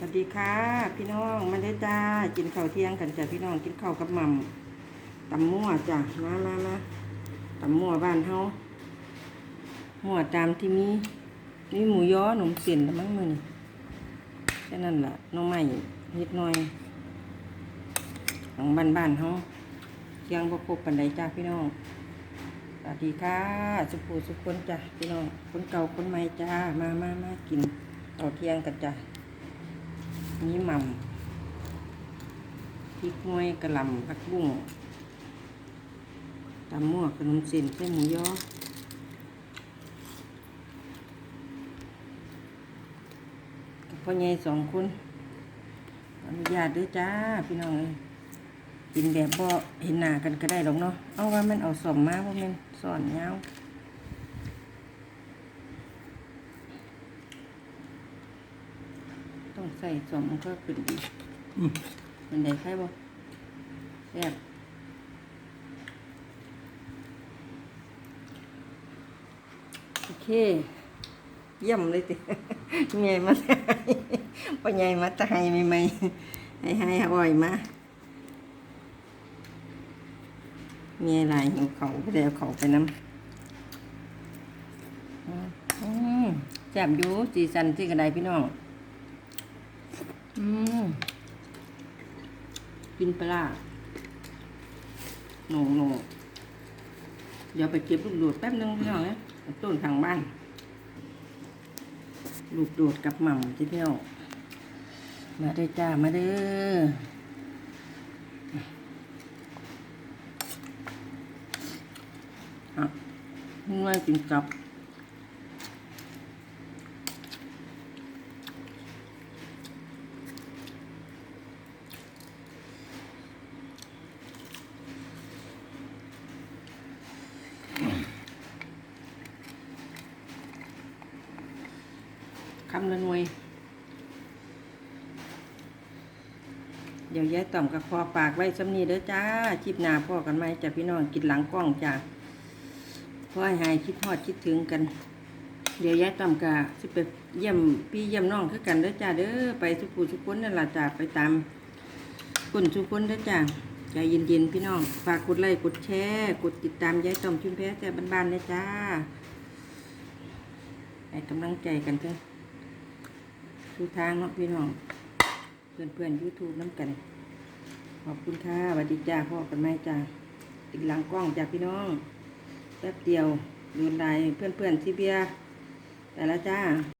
สวัสดีค่ะพี่น้องมาได้จ้ากินข้าวเที่ยงกันจ้ะพี่น้องกินข้าวกับหม่ำตำมั่วจ้ะมามามาตำมั่วบ้านเฮามั่วตามที่มีมีหมูย้อหนมเส้นละมั้งมือแค่นั้นล่ะน้องใหม่นิดหน่อยของบ้านบ้านเฮาเที่ยงบ่ครบปันใดจ้าพี่น้องสวัสดีค่ะสุภูสุคนจ้ะพี่น้องคนเก่าคนใหม่จ้ามามามากินข้าวเที่ยงกันจ้ะ มีม่ำพริกห้วยกระลำผักบุ้งตำมั่วขนมเส้นเส้นหมูยอพ่อใหญ่สองคนอนุญาตด้วยจ้า พี่น้องเอ้ยกินแบบบ่เห็นหน้ากันก็ได้หรอกเนาะเอาว่ามันเอาสมมาว่ามันสอนยาวต้อง ใส่สอมมันก็ขึ้นดีเป็นไดใครบ่แซ่บโอเค เยี่ยมเลยติใหญ่มาตายพ่อใหญ่มาตายใหม่ๆให้ให้อร่อยมามีอะไรหิวเขาไปแล้วเขาไปน้ำอืมอืมแซ่บอยู่สีสันที่กระไดพี่น้อง อืมกินปลาร้าหนูหนูเดี๋ยวไปเก็บลูกโดดแป๊บนึงพี่น้องนะต้นทางบ้าน ลูกโดดกับหม่ำที่เที่ยวมาได้จ้า มาเด้ออะง่ายกินกับ คำละหน่วย เดี๋ยวยายต่อมกับคอปากไว้สำนีเด้อจ้าชิปหนาพ่อกันไหมจ้ะพี่น้องกินหลังกล้องจ้ะพ่อหายคิดทอดคิดถึงกัน เดี๋ยวยายต่อมกะสิไปเยี่ยมพี่เยี่ยมน้องคือกันเด้อจ้าเด้อไปสุขุสุขุนนั่นล่ะจ้ะไปตามคนสุขุนเด้อจ้าใจเย็นๆพี่น้องฝากกดไลค์กดแชร์กดติดตามยายต่อมชุมแพ้แต่บ้านๆเด้อจ้าให้กำลังใจกันเถอะ ทุกทางเนาะพี่น้อง เพื่อนเพื่อนยูทูบน้ำกัน ขอบคุณค่ะสวัสดีจ้าพ่อกันไหมจ้าติดหลังกล้องจ้าพี่น้อง แป๊บเดียวดูนไดเพื่อนเพื่อนที่เบียแต่ละจ้า